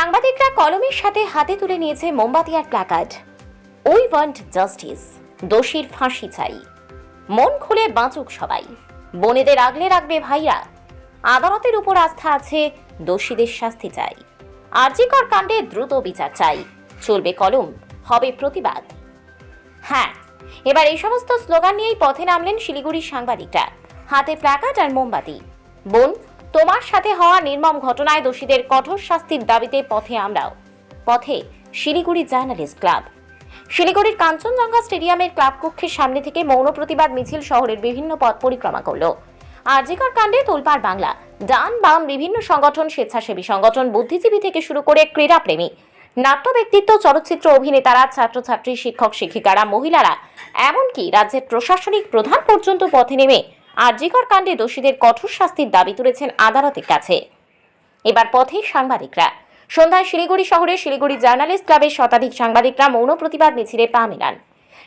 সাংবাদিকরা কলমের সাথে হাতে তুলে নিয়েছে মোমবাতি আর প্ল্যাকার্ড। উই ওয়ান্ট জাস্টিস, দোষীর ফাঁসি চাই। মন খুলে বাঁচুক সবাই। বনেদের আগলে রাখবে ভাইরা। আদালতের উপর আস্থা আছে, দোষীদের শাস্তি চাই। আরজিকর কাণ্ডে দ্রুত বিচার চাই। চলবে কলম, হবে প্রতিবাদ। হ্যাঁ এবার এই সমস্ত স্লোগান নিয়েই পথে নামলেন শিলিগুড়ির সাংবাদিকরা। হাতে প্ল্যাকার্ড আর মোমবাতি। বোন তোমার সাথে হওয়া নির্মম ঘটনায় দোষীদের কঠোর শাস্তির দাবিতে পথে আমরাও। পথে শিলিগুড়ি জার্নালিস্ট ক্লাব। শিলিগুড়ির কাঞ্চনজঙ্ঘা স্টেডিয়ামের ক্লাব কক্ষের সামনে থেকে মৌন প্রতিবাদ মিছিল শহরের বিভিন্ন পথ পরিক্রমা করল। আরজিকর কাণ্ডে তোলপাড় বাংলা। ডান বাম বিভিন্ন সংগঠন, স্বেচ্ছাসেবী সংগঠন, বুদ্ধিজীবী থেকে শুরু করে ক্রীড়াপ্রেমী। নাট্য ব্যক্তিত্ব, চলচ্চিত্র অভিনেতারা, ছাত্রছাত্রী, শিক্ষক, শিক্ষিকারা, মহিলারা, এমনকি রাজ্যের প্রশাসনিক প্রধান পর্যন্ত পথে নেমে আরজিকর কাণ্ডে দোষীদের কঠোর শাস্তির দাবি তুলেছেন আদালতের কাছে। এবার পথে সাংবাদিকরা। সন্ধ্যায় শিলিগুড়ি শহরে শিলিগুড়ি জার্নালিস্ট ক্লাবের শতাধিক সাংবাদিকরা মৌন প্রতিবাদ মিছিলে পা মেলান।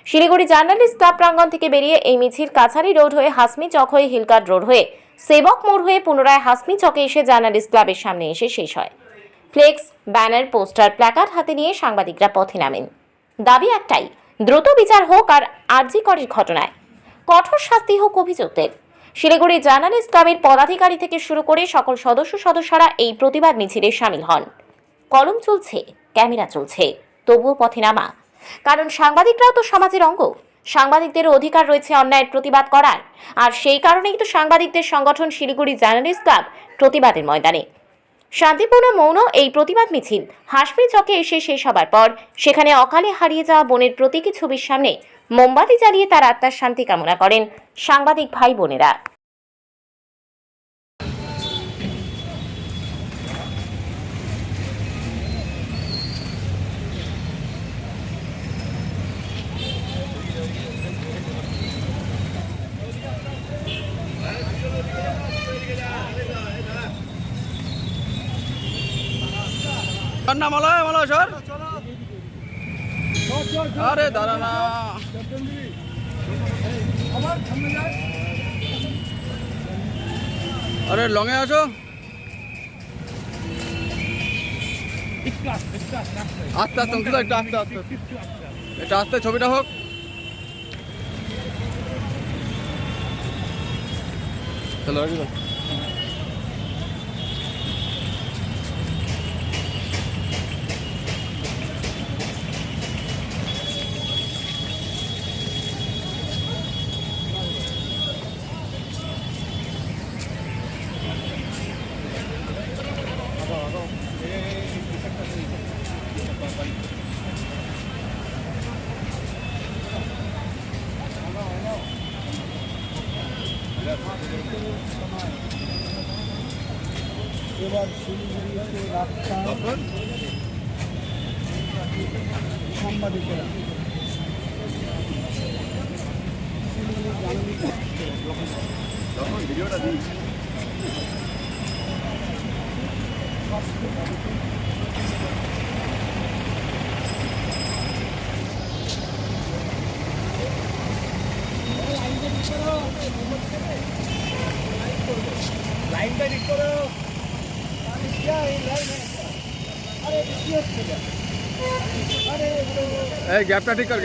শিলিগুড়ি জার্নালিস্ট ক্লাব প্রাঙ্গণ থেকে বেরিয়ে এই মিছিল কাছারি রোড হয়ে হাসমি চক হয়ে হিলকাট রোড হয়ে সেবক মোড় হয়ে পুনরায় হাসমি চকে এসে জার্নালিস্ট ক্লাবের সামনে এসে শেষ হয়। ফ্লেক্স, ব্যানার, পোস্টার, প্ল্যাকার্ড হাতে নিয়ে সাংবাদিকরা পথে নামেন। দাবি একটাই, দ্রুত বিচার হোক আর আরজি করের ঘটনায়। কঠোর শাস্তি হোক অভিযুক্তের শিলিগুড়ি জার্নালিস্ট ক্লাবের পদাধিকারী থেকে শুরু করে সকল সদস্য সদস্যরা এই প্রতিবাদ মিছিলে সামিল হন। কলম চলছে, ক্যামেরা চলছে, তবুও পথে নামা। কারণ সাংবাদিকরাও তো সমাজের অঙ্গ। সাংবাদিকদের অধিকার রয়েছে অন্যায়ের প্রতিবাদ করার। আর সেই কারণেই তো সাংবাদিকদের সংগঠন শিলিগুড়ি জার্নালিস্ট ক্লাব প্রতিবাদের ময়দানে। শান্তিপূর্ণ মৌন এই প্রতিবাদ মিছিল। হাসপি চকে এসে শেষ হবার পর সেখানে অকালে হারিয়ে যাওয়া বোনের প্রতীকী ছবির সামনে মোমবাতি জ্বালিয়ে তার আত্মার শান্তি কামনা করেন সাংবাদিক ভাই বোনেরা। আরে লঙে আসো আস্তে আস্তে অঙ্কিত একটু আস্তে আস্তে। এটা আস্তে ছবিটা হোক। চলো দাও। এবার শিলিগুড়িতে রাস্তা সাংবাদিকেরা লাইনটা এই লাইন আরে কি হচ্ছে এটা? আরে এই গ্যাপটা ঠিক কর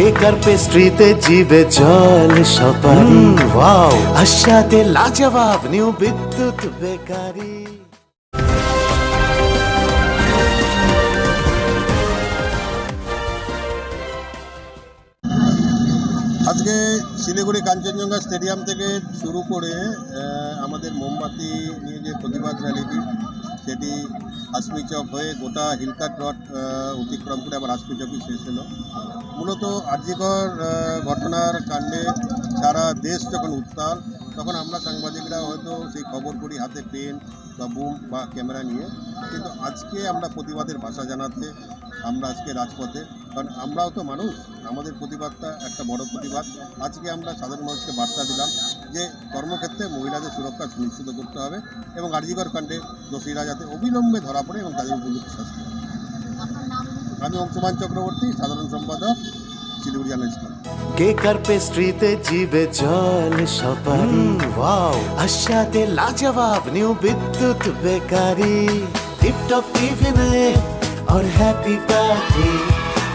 কেকার পেস্ট্রিতে জিবে জল সপারি? ওয়াও। আশাতে লাজবাব নিউ বিদ্যুৎ বেকারি। আজকে শিলিগুড়ি কাঞ্চনজঙ্ঘা স্টেডিয়াম থেকে শুরু করে আমাদের মোমবাতি নিয়ে যে প্রতিবাদ র্যালিটি সেটি হাসমি চক হয়ে গোটা হিলকাট রড অতিক্রম করে আবার হাসমি চকই শেষ হলো। মূলত আর্যিকর ঘটনার কাণ্ডে সারা দেশ যখন উত্তাল, তখন আমরা সাংবাদিকরা হয়তো সেই খবর করি হাতে পেন বা বুম বা ক্যামেরা নিয়ে, কিন্তু আজকে আমরা প্রতিবাদের ভাষা জানাতে, আমরা আজকে রাজপথে কারণ আমরাও তো মানুষ আমাদের প্রতিবাদটা একটা বড় প্রতিবাদ আজকে আমরা সাধারণ মানুষকে বার্তা দিলাম যে কর্মক্ষেত্রে মহিলাদের সুরক্ষা সুনিশ্চিত করতে হবে এবং আরজিকর কাণ্ডে দোষীরা যাতে অবিলম্বে ধরা পড়ে এবং তাদের উপযুক্ত শাস্তি হয়। আমি অংশমান চক্রবর্তী সাধারণ সম্পাদক শিলিগুড়ি জানা ইসলাম কেকার পেস্ট্রিতে জিবে জল সপারি ওয়াও আশাতে লাজবাব নিউ বিদ্যুৎ বেকারি টিপটপ টিফিনে और हैप्पी पार्टी